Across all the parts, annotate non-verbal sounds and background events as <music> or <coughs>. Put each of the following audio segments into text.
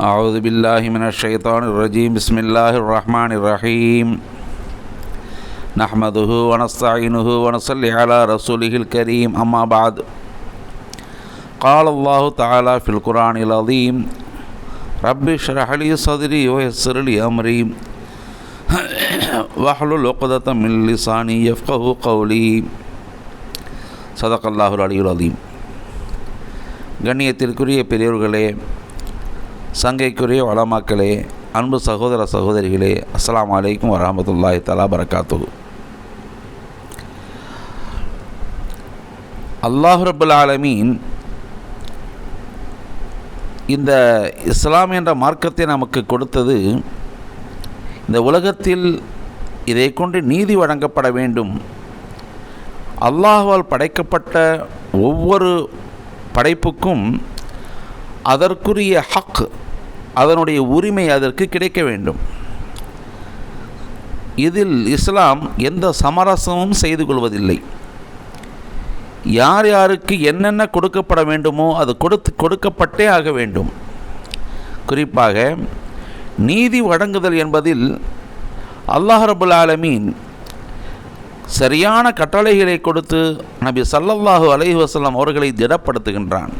أعوذ بالله من الشيطان الرجيم بسم الله الرحمن الرحيم نحمده ونستعينه ونصلي على رسوله الكريم أما بعد قال الله تعالى في القرآن العظيم رب اشرح لي صدري ويسر لي أمري <coughs> واحلل عقدة من لساني يفقه قولي صدق الله العلي العظيم கண்ணியத்திற்குரிய பெரியவர்களே சங்கைக்குரிய வளமாக்களே அன்பு சகோதர சகோதரிகளே அஸ்லாம் வலைக்கும் வரமத்துல்லாஹி தலா பரக்காத்து அல்லாஹ் ரபுல் ஆலமீன் இந்த இஸ்லாம் என்ற மார்க்கத்தை நமக்கு கொடுத்தது இந்த உலகத்தில் இதை கொண்டு நீதி வழங்கப்பட வேண்டும். அல்லாஹால் படைக்கப்பட்ட ஒவ்வொரு படைப்புக்கும் அதற்குரிய ஹக் அதனுடைய உரிமை அதற்கு கிடைக்க வேண்டும். இதில் இஸ்லாம் எந்த சமரசமும் செய்து கொள்வதில்லை. யார் யாருக்கு என்னென்ன கொடுக்கப்பட வேண்டுமோ அது கொடுத்து கொடுக்கப்பட்டே ஆக வேண்டும். குறிப்பாக நீதி வழங்குதல் என்பதில் அல்லாஹ் ரபுல் ஆலமீன் சரியான கட்டளைகளை கொடுத்து நபி சல்லல்லாஹு அலஹி வஸல்லம் அவர்களை திடப்படுத்துகின்றான்.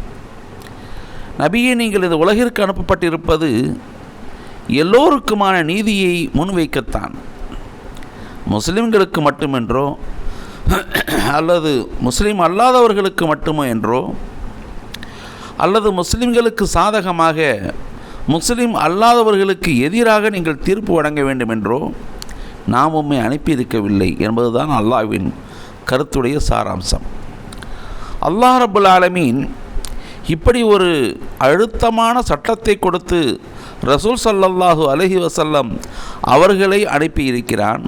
நபியை நீங்கள் இந்த உலகிற்கு அனுப்பப்பட்டிருப்பது எல்லோருக்குமான நீதியை முன்வைக்கத்தான். முஸ்லிம்களுக்கு மட்டுமென்றோ அல்லது முஸ்லீம் அல்லாதவர்களுக்கு மட்டுமோ என்றோ அல்லது முஸ்லிம்களுக்கு சாதகமாக முஸ்லீம் அல்லாதவர்களுக்கு எதிராக நீங்கள் தீர்ப்பு வழங்க வேண்டும் என்றோ நாம் உண்மை அனுப்பியிருக்கவில்லை என்பதுதான் அல்லாஹ்வின் கருத்துடைய சாராம்சம். அல்லாஹ் ரபுல் ஆலமீன் இப்படி ஒரு அழுத்தமான சட்டத்தை கொடுத்து ரசூல் சல்லல்லாஹு அலஹி வசல்லம் அவர்களை அனுப்பியிருக்கிறான்.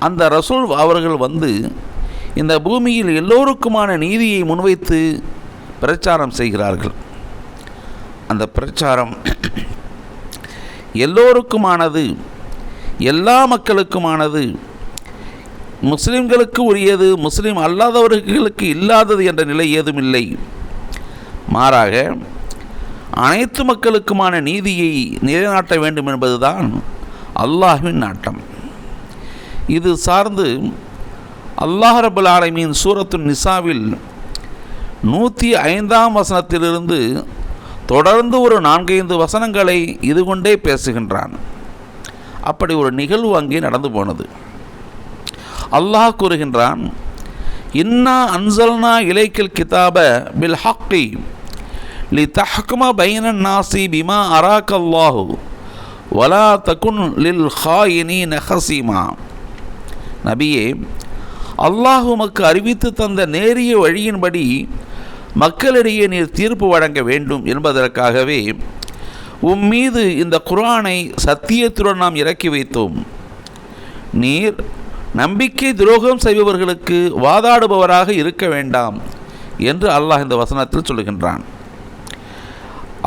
அந்த ரசூல் அவர்கள் வந்து இந்த பூமியில் எல்லோருக்குமான நீதியை முன்வைத்து பிரச்சாரம் செய்கிறார்கள். அந்த பிரச்சாரம் எல்லோருக்குமானது எல்லா மக்களுக்குமானது முஸ்லிம்களுக்கு உரியது முஸ்லீம் அல்லாதவர்களுக்கு இல்லாதது என்ற நிலை ஏதும் இல்லை. மாறாக அனைத்து மக்களுக்குமான நீதியை நிலைநாட்ட வேண்டும் என்பதுதான் அல்லாஹ்வின் நாட்டம். இது சார்ந்து அல்லாஹ் ரபுல் ஆலமீன் சூரத்து நிசாவில் நூற்றி ஐந்தாம் வசனத்திலிருந்து தொடர்ந்து ஒரு நான்கைந்து வசனங்களை இது கொண்டே பேசுகின்றான். அப்படி ஒரு நிகழ்வு அங்கே நடந்து போனது. அல்லாஹ் கூறுகின்றான் இன்னா அன்சல்னா இலைக்கில் கிதாப பில் ஹக்கி லி தஹ்கும பைனன் நாசி பிமா அராக்கல்லாஹு வலா தகுன் லில் ஹாயினி நஹசீமா நபியே அல்லாஹ் உமக்கு அறிவித்து தந்த நேரிய வழியின்படி மக்களிடையே நீர் தீர்ப்பு வழங்க வேண்டும் என்பதற்காகவே உம் மீது இந்த குரானை சத்தியத்துடன் நாம் இறக்கி வைத்தோம். நீர் நம்பிக்கை துரோகம் செய்பவர்களுக்கு வாதாடுபவராக இருக்க வேண்டாம் என்று அல்லாஹ் இந்த வசனத்தில் சொல்கின்றான்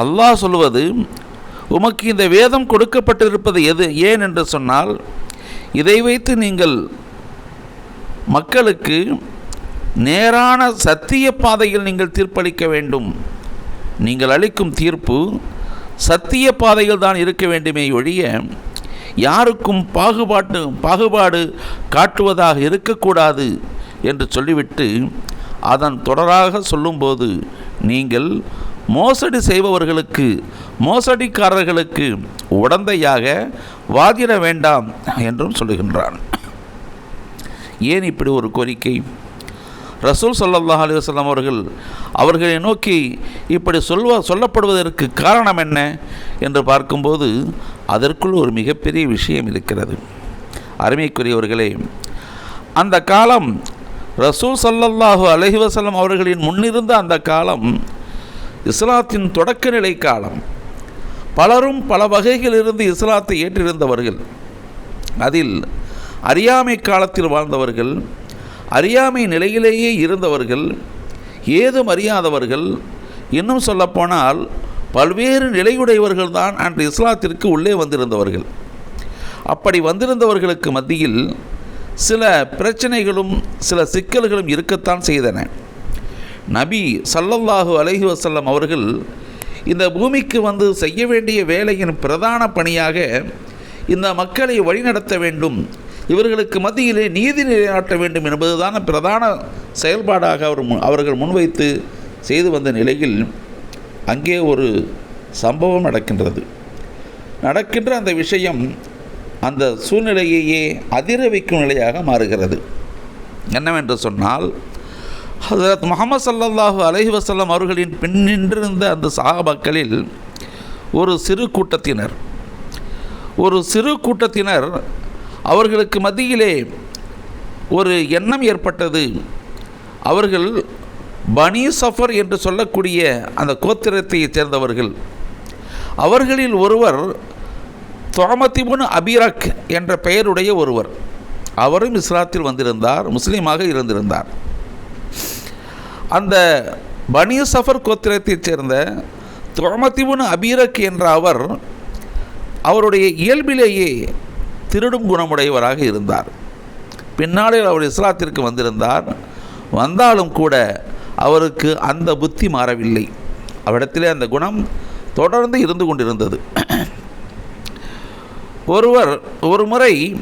அல்லாஹ் சொல்வது உமக்கு இந்த வேதம் கொடுக்கப்பட்டிருப்பது எது? ஏன் என்று சொன்னால் இதை வைத்து நீங்கள் மக்களுக்கு நேரான சத்திய பாதையில் நீங்கள் தீர்ப்பளிக்க வேண்டும். நீங்கள் அளிக்கும் தீர்ப்பு சத்திய பாதையில் தான் இருக்க வேண்டுமே ஒழிய யாருக்கும் பாகுபாட்டு பாகுபாடு காட்டுவதாக இருக்கக்கூடாது என்று சொல்லிவிட்டு அதன் தொடராக சொல்லும்போது நீங்கள் மோசடி செய்பவர்களுக்கு மோசடிக்காரர்களுக்கு உடந்தையாக வாதிட வேண்டாம் என்றும் சொல்லுகின்றான். ஏன் இப்படி ஒரு கோரிக்கை? ரசூல் சல்லாஹ் அலி வஸ்லாம் அவர்கள் அவர்களை நோக்கி இப்படி சொல்வ சொல்லப்படுவதற்கு காரணம் என்ன என்று பார்க்கும்போது அதற்குள் ஒரு மிகப்பெரிய விஷயம் இருக்கிறது. அருமைக்குரியவர்களே அந்த காலம் ரசூல் சல்லல்லாஹு அலஹி வசலம் அவர்களின் முன்னிருந்த அந்த காலம் இஸ்லாத்தின் தொடக்க நிலை காலம். பலரும் பல வகைகளிலிருந்து இஸ்லாத்தை ஏற்றிருந்தவர்கள். அதில் அறியாமை காலத்தில் வாழ்ந்தவர்கள் அறியாமை நிலையிலேயே இருந்தவர்கள் ஏதும் அறியாதவர்கள் இன்னும் சொல்லப்போனால் பல்வேறு நிலையுடையவர்கள் தான் அன்று இஸ்லாத்திற்கு உள்ளே வந்திருந்தவர்கள். அப்படி வந்திருந்தவர்களுக்கு மத்தியில் சில பிரச்சனைகளும் சில சிக்கல்களும் இருக்கத்தான் செய்தன. நபி சல்லல்லாஹு அலஹி வசல்லம் அவர்கள் இந்த பூமிக்கு வந்து செய்ய வேண்டிய வேலையின் பிரதான பணியாக இந்த மக்களை வழிநடத்த வேண்டும் இவர்களுக்கு மத்தியிலே நீதி நிலைநாட்ட வேண்டும் என்பதுதான் பிரதான செயல்பாடாக அவர் மு- அவர்கள் முன்வைத்து செய்து வந்த நிலையில் அங்கே ஒரு சம்பவம் நடக்கின்றது. நடக்கின்ற அந்த விஷயம் அந்த சூழ்நிலையையே அதிர வைக்கும் நிலையாக மாறுகிறது. என்னவென்று சொன்னால் ஹசரத் முகமது ஸல்லல்லாஹு அலஹி வசல்லம் அவர்களின் பின் நின்றிருந்த அந்த சஹாபாக்களில் ஒரு சிறு கூட்டத்தினர். ஒரு சிறு கூட்டத்தினர் அவர்களுக்கு மத்தியிலே ஒரு எண்ணம் ஏற்பட்டது. அவர்கள் பனி சஃபர் என்று சொல்லக்கூடிய அந்த கோத்திரத்தைச் சேர்ந்தவர்கள். அவர்களில் ஒருவர் தோமத்திபுன் அபிரக் என்ற பெயருடைய ஒருவர். அவரும் இஸ்லாத்தில் வந்திருந்தார் முஸ்லீமாக இருந்திருந்தார். அந்த பனியு சஃபர் கோத்திரத்தைச் சேர்ந்த தோமத்திபுன் அபீரக் என்ற அவர் அவருடைய இயல்பிலேயே திருடும் குணமுடையவராக இருந்தார். பின்னாளில் அவர் இஸ்லாத்திற்கு வந்திருந்தார். வந்தாலும் கூட அவருக்கு அந்த புத்தி மாறவில்லை. அவரிடத்திலே அந்த குணம் தொடர்ந்து இருந்து கொண்டிருந்தது. ஒருவர் ஒரு முறை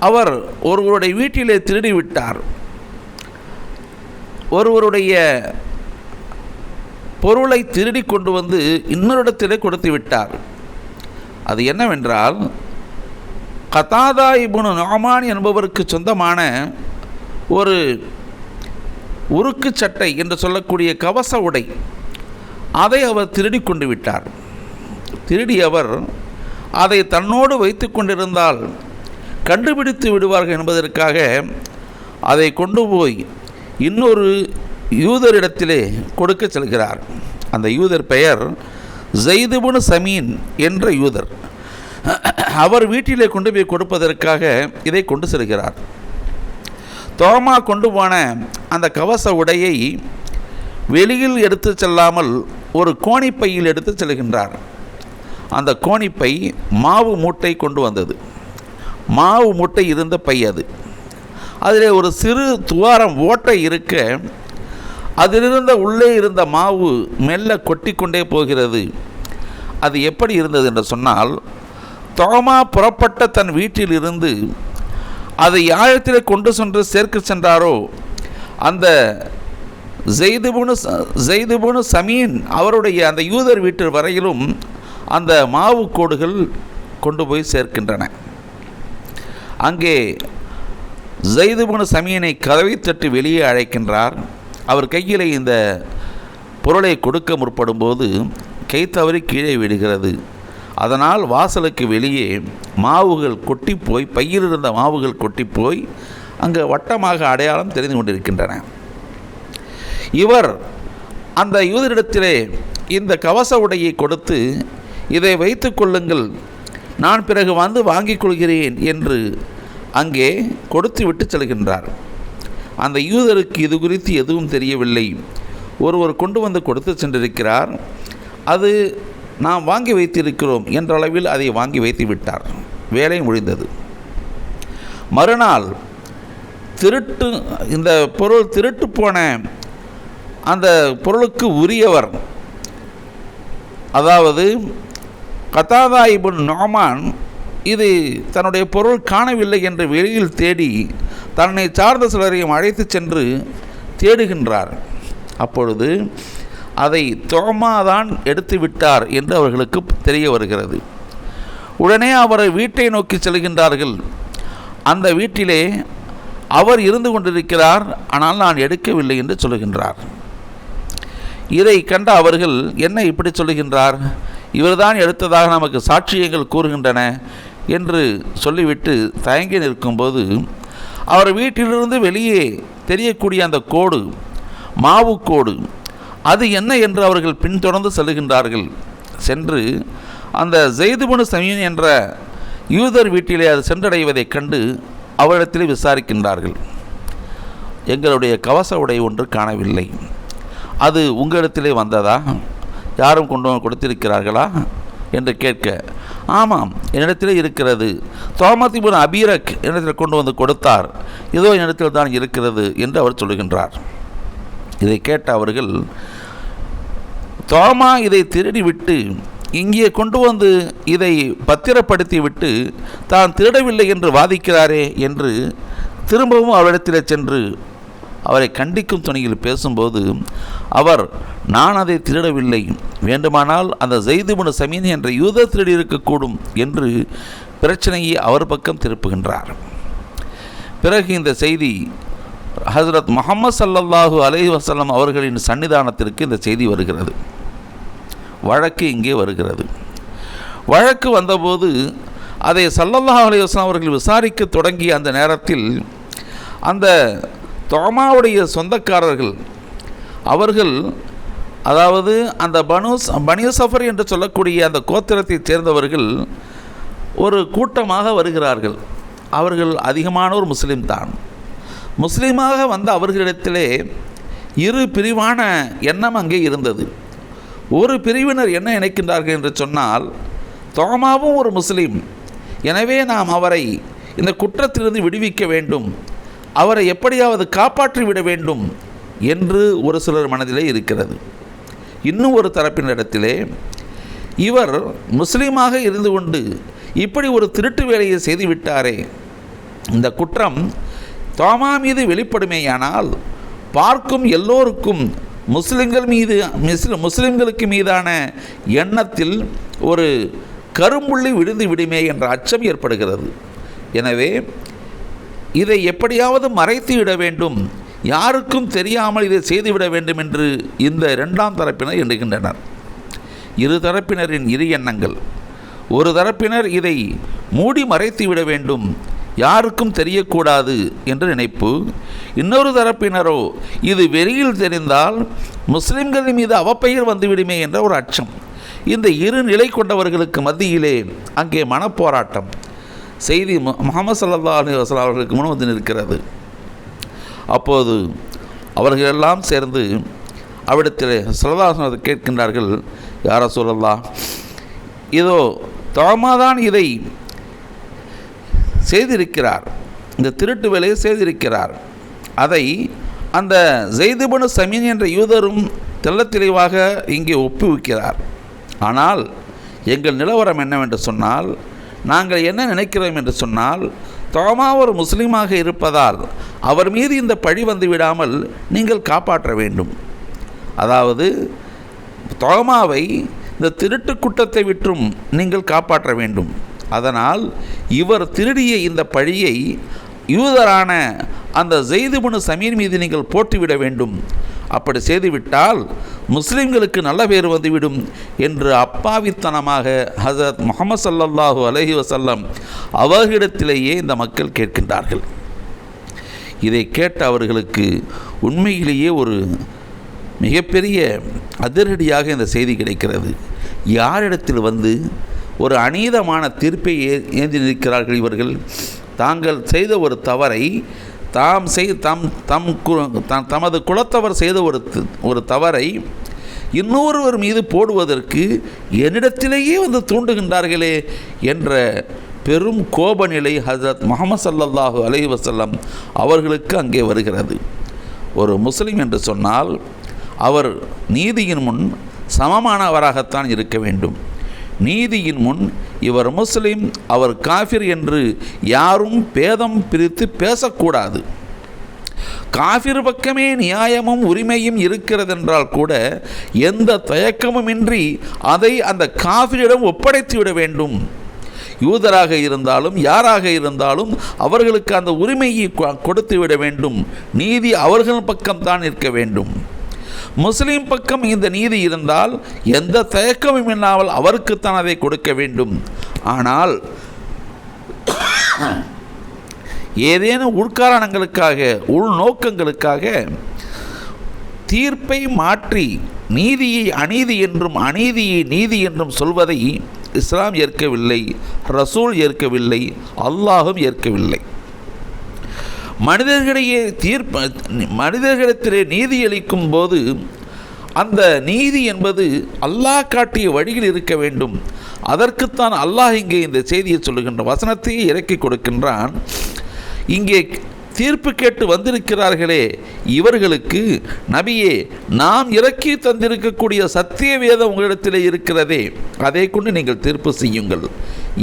அவர் ஒருவருடைய வீட்டிலே திருடி விட்டார் ஒருவருடைய பொருளை திருடி கொண்டு வந்து இன்னொரு இடத்திலே கொடுத்து விட்டார். அது என்னவென்றால் கதாதா இபுனு நோமான் என்பவருக்கு சொந்தமான ஒரு உருக்கு சட்டை என்று சொல்லக்கூடிய கவச உடை அதை அவர் திருடி கொண்டு விட்டார். திருடியவர் அதை தன்னோடு வைத்து கொண்டிருந்தால் கண்டுபிடித்து விடுவார்கள் என்பதற்காக அதை கொண்டு போய் இன்னொரு யூதரிடத்திலே கொடுக்க செல்கிறார். அந்த யூதர் பெயர் ஜெய்துபுன் சமீன் என்ற யூதர். அவர் வீட்டிலே கொண்டு போய் கொடுப்பதற்காக இதை கொண்டு செல்கிறார். தோமா கொண்டு போன அந்த கவச உடையை வெளியில் எடுத்து செல்லாமல் ஒரு கோணிப்பையில் எடுத்து செல்கின்றார். அந்த கோணிப்பை மாவு மூட்டை கொண்டு வந்தது. மாவு மூட்டை இருந்த பை அது. அதில் ஒரு சிறு துவாரம் ஓட்டை இருக்க அதிலிருந்த உள்ளே இருந்த மாவு மெல்ல கொட்டிக்கொண்டே போகிறது. அது எப்படி இருந்தது என்று சொன்னால் தோமா புறப்பட்ட தன் வீட்டில் இருந்து அதை யாழத்தில் கொண்டு சென்று சேர்க்க சென்றாரோ அந்த ஜெய்துபுனு ஜெய்துபுனு சமீன் அவருடைய அந்த யூதர் வீட்டு வரையிலும் அந்த மாவு கோடுகள் கொண்டு போய் சேர்க்கின்றன. அங்கே ஜெய்துபுன சமீனை கதவை தட்டி வெளியே அழைக்கின்றார். அவர் கையில் இந்த பொருளை கொடுக்க முற்படும்போது கை தவறி கீழே விடுகிறது அதனால் வாசலுக்கு வெளியே மாவுகள் கொட்டி போய் பையில் இருந்த மாவுகள் கொட்டி போய் வட்டமாக அடையாளம் தெரிந்து கொண்டிருக்கின்றன. இவர் அந்த யூதரிடத்திலே இந்த கவச உடையை கொடுத்து இதை வைத்துக் கொள்ளுங்கள். நான் பிறகு வந்து வாங்கிக் கொள்கிறேன் என்று அங்கே கொடுத்து விட்டு செல்கின்றார். அந்த யூதருக்கு இது குறித்து எதுவும் தெரியவில்லை. ஒருவர் கொண்டு வந்து கொடுத்து சென்றிருக்கிறார். அது நாம் வாங்கி வைத்திருக்கிறோம் என்ற அளவில் அதை வாங்கி வைத்து விட்டார். வேலை முடிந்தது. மறுநாள் திருட்டு இந்த பொருள் திருட்டு போன அந்த பொருளுக்கு உரியவர் அதாவது கதாதாயிபுன் நோமான் இது தன்னுடைய பொருள் காணவில்லை என்று வெளியில் தேடி தன்னை சார்ந்த சிலரையும் அழைத்து சென்று தேடுகின்றார். அப்பொழுது அதை தோமாதான் எடுத்து விட்டார் என்று அவர்களுக்கு தெரிய வருகிறது. உடனே அவரை வீட்டை நோக்கி செல்கின்றார்கள். அந்த வீட்டிலே அவர் இருந்து கொண்டிருக்கிறார் ஆனால் நான் எடுக்கவில்லை என்று சொல்லுகின்றார். இதை கண்ட அவர்கள் என்ன இப்படி சொல்லுகின்றார்? இவர்தான் எடுத்ததாக நமக்கு சாட்சியங்கள் கூறுகின்றன. என்று சொல்லிவிட்டு தயங்கி நிற்கும்போது அவர் வீட்டிலிருந்து வெளியே தெரியக்கூடிய அந்த கோடு மாவு கோடு அது என்ன என்று அவர்கள் பின்தொடர்ந்து செல்கின்றார்கள். சென்று அந்த ஜெய்துபுனு சமீன் என்ற யூதர் வீட்டிலே அது சென்றடைவதைக் கண்டு அவரிடத்தில் விசாரிக்கின்றார்கள். எங்களுடைய கவச உடை ஒன்று காணவில்லை. அது உங்களிடத்திலே வந்ததா? யாரும் கொண்டு கொடுத்திருக்கிறார்களா? என்று கேட்க ஆமாம் என்னிடத்தில் இருக்கிறது. தோமத்திபுன் அபீரக் என்னிடத்தில் கொண்டு வந்து கொடுத்தார். இதோ என்னிடத்தில் தான் இருக்கிறது என்று அவர் சொல்லுகின்றார். இதை கேட்ட அவர்கள் தோமா இதை திருடிவிட்டு இங்கே கொண்டு வந்து இதை பத்திரப்படுத்திவிட்டு தான் திருடவில்லை என்று வாதிக்கிறாரே என்று திரும்பவும் அவரிடத்தில் சென்று அவரை கண்டிக்கும் துணையில் பேசும்போது அவர் நான் அதை திருடவில்லை. வேண்டுமானால் அந்த ஜெய்துபுன சமீன் என்ற யூத திருடி இருக்கக்கூடும் என்று பிரச்சனையை அவர் பக்கம் திருப்புகின்றார். பிறகு இந்த செய்தி ஹசரத் முகமது சல்லல்லாஹு அலஹி வசல்லம் அவர்களின் சன்னிதானத்திற்கு இந்த செய்தி வருகிறது. வழக்கு இங்கே வருகிறது. வழக்கு வந்தபோது அதை சல்லல்லாஹு அலி வஸ்லாம் அவர்கள் விசாரிக்க தொடங்கிய அந்த நேரத்தில் அந்த தோமாவுடைய சொந்தக்காரர்கள் அவர்கள் அதாவது அந்த பனு பனிய சஃபர் என்று சொல்லக்கூடிய அந்த கோத்திரத்தைச் சேர்ந்தவர்கள் ஒரு கூட்டமாக வருகிறார்கள். அவர்கள் அதிகமானோர் முஸ்லீம் தான். முஸ்லீமாக வந்த அவர்களிடத்திலே இரு பிரிவான எண்ணம் அங்கே இருந்தது. ஒரு பிரிவினர் என்ன நினைக்கின்றார்கள் என்று சொன்னால் தோமாவும் ஒரு முஸ்லீம். எனவே நாம் அவரை இந்த குற்றத்திலிருந்து விடுவிக்க வேண்டும். அவரை எப்படியாவது காப்பாற்றி விட வேண்டும் என்று ஒரு சிலர் மனதிலே இருக்கிறது. இன்னும் ஒரு தரப்பினரிடத்திலே இவர் முஸ்லீமாக இருந்து கொண்டு இப்படி ஒரு திருட்டு வேலையை செய்துவிட்டாரே இந்த குற்றம் தோமா மீது வெளிப்படுமேயானால் பார்க்கும் எல்லோருக்கும் முஸ்லிம்கள் மீது முஸ்லி முஸ்லிம்களுக்கு மீதான எண்ணத்தில் ஒரு கரும்புள்ளி விழுந்து விடுமே என்ற அச்சம் ஏற்படுகிறது. எனவே இதை எப்படியாவது மறைத்து விட வேண்டும். யாருக்கும் தெரியாமல் இதை செய்துவிட வேண்டும் என்று இந்த இரண்டாம் தரப்பினர் எண்ணுகின்றனர். இரு தரப்பினரின் இரு எண்ணங்கள். ஒரு தரப்பினர் இதை மூடி மறைத்து விட வேண்டும். யாருக்கும் தெரியக்கூடாது என்ற நினைப்பு. இன்னொரு தரப்பினரோ இது வெளியில் தெரிந்தால் முஸ்லிம்கள் மீது அவப்பெயர் வந்துவிடுமே என்ற ஒரு அச்சம். இந்த இரு நிலை கொண்டவர்களுக்கு மத்தியிலே அங்கே மனப்போராட்டம். செய்தி முகமது சல்லா அலி வசலா அவர்களுக்கு முன் வந்து நிற்கிறது. அப்போது அவர்களெல்லாம் சேர்ந்து அவிடத்தில் சரதாசனத்தை கேட்கின்றார்கள் யார சொல்லல்லா இதோ தாமாதான் இதை செய்திருக்கிறார். இந்த திருட்டு வேலையை செய்திருக்கிறார். அதை அந்த ஜெய்துபனு சமீன் என்ற யூதரும் தெள்ளத் தெளிவாக இங்கே ஒப்புவிக்கிறார். ஆனால் எங்கள் நிலவரம் என்னவென்று சொன்னால் நாங்கள் என்ன நினைக்கிறோம் என்று சொன்னால் தோமா ஒரு முஸ்லீமாக இருப்பதால் அவர் மீது இந்த பழி வந்து விடாமல் நீங்கள் காப்பாற்ற வேண்டும். அதாவது தோமாவை இந்த திருட்டு குற்றத்தை விட்டும் நீங்கள் காப்பாற்ற வேண்டும். அதனால் இவர் திருடிய இந்த பழியை யூதரான அந்த ஜெய்துபுனு சமீர் மீது நீங்கள் போட்டுவிட வேண்டும். அப்படி செய்துவிட்டால் முஸ்லீம்களுக்கு நல்ல பேர் வந்துவிடும் என்று அப்பாவித்தனமாக ஹசரத் முகமது சல்லல்லாஹு அலஹி வசல்லம் அவர்களிடத்திலேயே இந்த மக்கள் கேட்கின்றார்கள். இதை கேட்ட அவர்களுக்கு உண்மையிலேயே ஒரு மிகப்பெரிய அதிரடியாக இந்த செய்தி கிடைக்கிறது. யாரிடத்தில் வந்து ஒரு அநீதமான தீர்ப்பை ஏ- ஏந்தி நிற்கிறார்கள் இவர்கள்? தாங்கள் செய்த ஒரு தவறை தாம் செய் தம் தம் த- தமது குலத்தவர் செய்த ஒரு ஒரு தவறை இன்னொருவர் மீது போடுவதற்கு என்னிடத்திலேயே வந்து தூண்டுகின்றார்களே என்ற பெரும் கோப நிலை ஹசரத் முகமது சல்லல்லாஹு அலைஹி வசல்லம் அவர்களுக்கு அங்கே வருகிறது. ஒரு முஸ்லீம் என்று சொன்னால் அவர் நீதியின் முன் சமமானவராகத்தான் இருக்க வேண்டும். நீதியின் முன் இவர் முஸ்லீம் அவர் காஃபிர் என்று யாரும் பேதம் பிரித்து பேசக்கூடாது. காஃபிர் பக்கமே நியாயமும் உரிமையும் இருக்கிறதென்றால் கூட எந்த தயக்கமுமின்றி அதை அந்த காஃபிரிடம் ஒப்படைத்து விட வேண்டும். யூதராக இருந்தாலும் யாராக இருந்தாலும் அவர்களுக்கு அந்த உரிமையை கொடுத்து விட வேண்டும். நீதி அவர்கள் பக்கம்தான் நிற்க வேண்டும். முஸ்லீம் பக்கம் இந்த நீதி இருந்தால் எந்த தயக்கமும் இல்லாமல் அவருக்குத்தான் அதை கொடுக்க வேண்டும். ஆனால் ஏதேனும் உள்காரணங்களுக்காக உள்நோக்கங்களுக்காக தீர்ப்பை மாற்றி நீதியை அநீதி என்றும் அநீதியை நீதி என்றும் சொல்வதை இஸ்லாம் ஏற்கவில்லை ரசூல் ஏற்கவில்லை அல்லாஹும் ஏற்கவில்லை. மனிதர்களிடையே தீர்ப்பு மனிதர்களிடத்திலே நீதி அளிக்கும் போது அந்த நீதி என்பது அல்லாஹ் காட்டிய வழியில் இருக்க வேண்டும். அதற்குத்தான் அல்லாஹ் இங்கே இந்த செய்தியை சொல்லுகின்ற வசனத்தையே இறக்கி கொடுக்கின்றான். இங்கே தீர்ப்பு கேட்டு வந்திருக்கிறார்களே இவர்களுக்கு நபியே நாம் இறக்கி தந்திருக்கக்கூடிய சத்திய வேதம் உங்களிடத்தில் இருக்கிறதே அதை கொண்டு நீங்கள் தீர்ப்பு செய்யுங்கள்.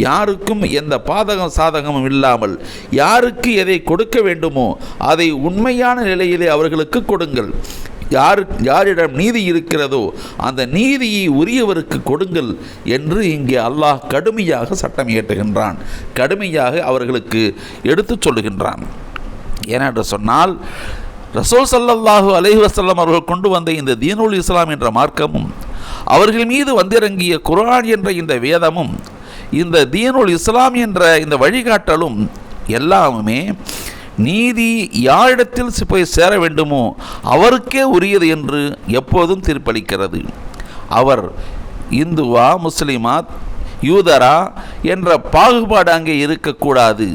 யாருக்கும் எந்த பாதகம் சாதகமும் இல்லாமல் யாருக்கு எதை கொடுக்க வேண்டுமோ அதை உண்மையான நிலையிலே அவர்களுக்கு கொடுங்கள். யார் யாரிடம் நீதி இருக்கிறதோ அந்த நீதியை உரியவருக்கு கொடுங்கள் என்று இங்கே அல்லாஹ் கடுமையாக சட்டம் இயற்றுகின்றான். கடுமையாக அவர்களுக்கு எடுத்துச் சொல்லுகின்றான். ஏனென்று சொன்னால் ரசூல் சல்லல்லாஹு அலஹி வசல்லம் அவர்கள் கொண்டு வந்த இந்த தீனுல் இஸ்லாம் என்ற மார்க்கமும் அவர்கள் மீது வந்திறங்கிய குரான் என்ற இந்த வேதமும் இந்த தீனுல் இஸ்லாம் என்ற இந்த வழிகாட்டலும் எல்லாமுமே நீதி யாரிடத்தில் போய் சேர வேண்டுமோ அவருக்கே உரியது என்று எப்போதும் தீர்ப்பளிக்கிறது. அவர் இந்துவா முஸ்லிமா யூதரா என்ற பாகுபாடு அங்கே இருக்கக்கூடாது.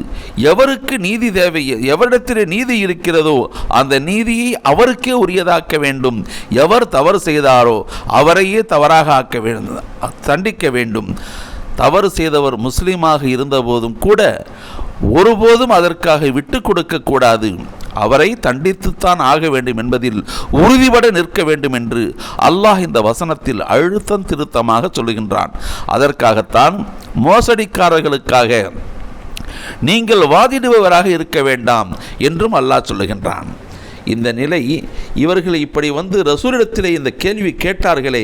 எவருக்கு நீதி தேவை எவரிடத்தில் நீதி இருக்கிறதோ அந்த நீதியை அவருக்கே உரியதாக்க வேண்டும். எவர் தவறு செய்தாரோ அவரையே தவறாக ஆக்க வேண்டும் தண்டிக்க வேண்டும். தவறு செய்தவர் முஸ்லீமாக இருந்தபோதும் கூட ஒருபோதும் அதற்காக விட்டு கொடுக்கக்கூடாது அவரை தண்டித்துத்தான் ஆக வேண்டும் என்பதில் உறுதிபட நிற்க வேண்டும் என்று அல்லாஹ் இந்த வசனத்தில் அழுத்தம் திருத்தமாக சொல்லுகின்றான். அதற்காகத்தான் மோசடிக்காரர்களுக்காக நீங்கள் வாதிடுபவராக இருக்க வேண்டாம் என்றும் அல்லாஹ் சொல்லுகின்றான். இந்த நிலை இவர்கள் இப்படி வந்து ரசூலிடத்திலே இந்த கேள்வி கேட்டார்களே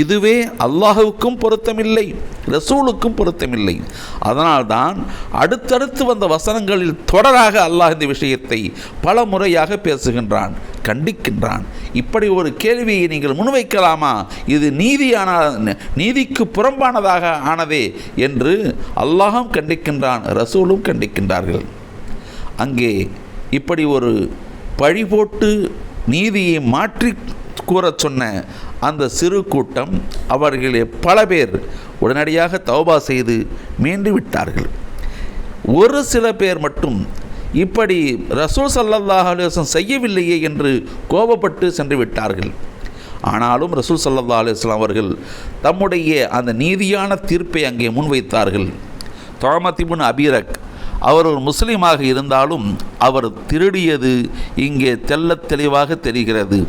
இதுவே அல்லாஹுவுக்கும் பொருத்தமில்லை ரசூலுக்கும் பொருத்தமில்லை. அதனால்தான் அடுத்தடுத்து வந்த வசனங்களில் தொடராக அல்லாஹ் இந்த விஷயத்தை பல முறையாக பேசுகின்றான் கண்டிக்கின்றான். இப்படி ஒரு கேள்வியை நீங்கள் முன்வைக்கலாமா? இது நீதியான நீதிக்கு புறம்பானதாக ஆனதே என்று அல்லாஹும் கண்டிக்கின்றான் ரசூலும் கண்டிக்கின்றார்கள். அங்கே இப்படி ஒரு பழி போட்டு நீதியை மாற்றி கூறச் சொன்ன அந்த சிறு கூட்டம் அவர்களே பல பேர் உடனடியாக தௌபா செய்து மீண்டு விட்டார்கள். ஒரு சில பேர் மட்டும் இப்படி ரசூல் சல்லல்லாஹ் அலுவலம் செய்யவில்லையே என்று கோபப்பட்டு சென்று விட்டார்கள். ஆனாலும் ரசூல் சல்லா அலுவலாம் அவர்கள் தம்முடைய அந்த நீதியான தீர்ப்பை அங்கே முன்வைத்தார்கள். தோமதிபுன் அபீரக் அவர் ஒரு முஸ்லீமாக இருந்தாலும் அவர் திருடியது இங்கே தெள்ளத் தெளிவாக தெரிகிறது.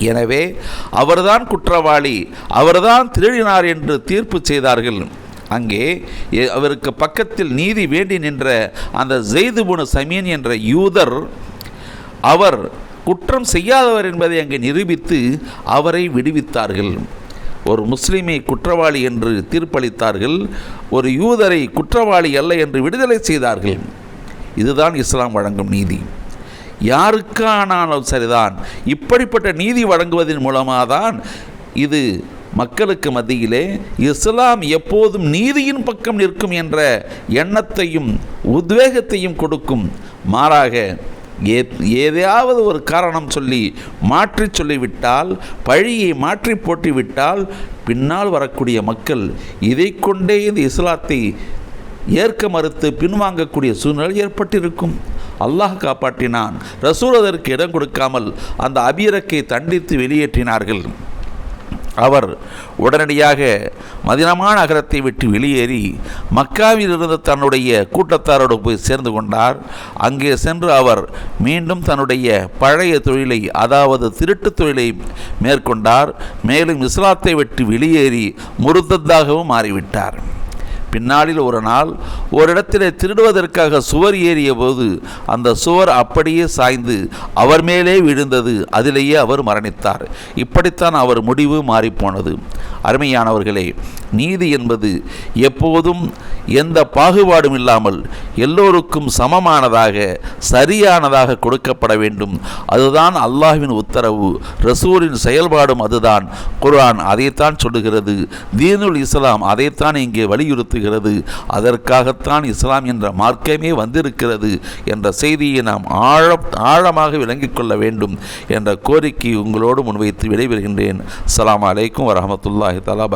எனவே அவர்தான் குற்றவாளி அவர்தான் திருடினார் என்று தீர்ப்பு செய்தார்கள். அங்கே எ- அவருக்கு பக்கத்தில் நீதி வேண்டி நின்ற அந்த ஜெய்துபுனு சமீன் என்ற யூதர் அவர் குற்றம் செய்யாதவர் என்பதை அங்கே நிரூபித்து அவரை விடுவித்தார்கள். ஒரு முஸ்லீமை குற்றவாளி என்று தீர்ப்பளித்தார்கள் ஒரு யூதரை குற்றவாளி அல்ல என்று விடுதலை செய்தார்கள். இதுதான் இஸ்லாம் வழங்கும் நீதி. யாருக்கானாலும் சரிதான் இப்படிப்பட்ட நீதி வழங்குவதன் மூலமாக தான் இது மக்களுக்கு மத்தியிலே இஸ்லாம் எப்போதும் நீதியின் பக்கம் நிற்கும் என்ற எண்ணத்தையும் உத்வேகத்தையும் கொடுக்கும் மாறாக ஏ ஏதாவது ஒரு காரணம் சொல்லி மாற்றி சொல்லிவிட்டால் பழியை மாற்றி போட்டிவிட்டால் பின்னால் வரக்கூடிய மக்கள் இதை கொண்டே இந்த இஸ்லாத்தை ஏற்க மறுத்து பின்வாங்கக்கூடிய சூழ்நிலை ஏற்பட்டிருக்கும். அல்லாஹ் காப்பாற்றினான். ரசூல் அதற்கு இடம் கொடுக்காமல் அந்த அபீரக்கை தண்டித்து வெளியேற்றினார்கள். அவர் உடனடியாக மதினமான நகரத்தை விட்டு வெளியேறி மக்காவில் இருந்த தன்னுடைய கூட்டத்தாரோடு போய் சேர்ந்து கொண்டார். அங்கே சென்று அவர் மீண்டும் தன்னுடைய பழைய தொழிலை அதாவது திருட்டுத் தொழிலை மேற்கொண்டார். மேலும் இஸ்லாத்தை விட்டு வெளியேறி முருத்தத்தாகவும் மாறிவிட்டார். பின்னாளில் ஒரு நாள் ஓரிடத்திலே திருடுவதற்காக சுவர் ஏறிய போது அந்த சுவர் அப்படியே சாய்ந்து அவர் மேலே விழுந்தது. அதிலேயே அவர் மரணித்தார். இப்படித்தான் அவர் முடிவு மாறிப்போனது. அருமையானவர்களே நீதி என்பது எப்போதும் எந்த பாகுபாடும் இல்லாமல் எல்லோருக்கும் சமமானதாக சரியானதாக கொடுக்கப்பட வேண்டும். அதுதான் அல்லாஹ்வின் உத்தரவு ரசூலின் செயல்பாடும் அதுதான். குர்ஆன் அதைத்தான் சொல்லுகிறது. தீனுல் இஸ்லாம் அதைத்தான் இங்கே வலியுறுத்துகிறது அதற்காகத்தான் இஸ்லாம் என்ற மார்க்கமே வந்திருக்கிறது என்ற செய்தியை நாம் ஆழ ஆழமாக விளங்கிக் கொள்ள வேண்டும் என்ற கோரிக்கை உங்களோடு முன்வைத்து விடைபெறுகின்றேன். அலாம் அலைக்கும் வரஹமத்துல்லாஹி தஆலா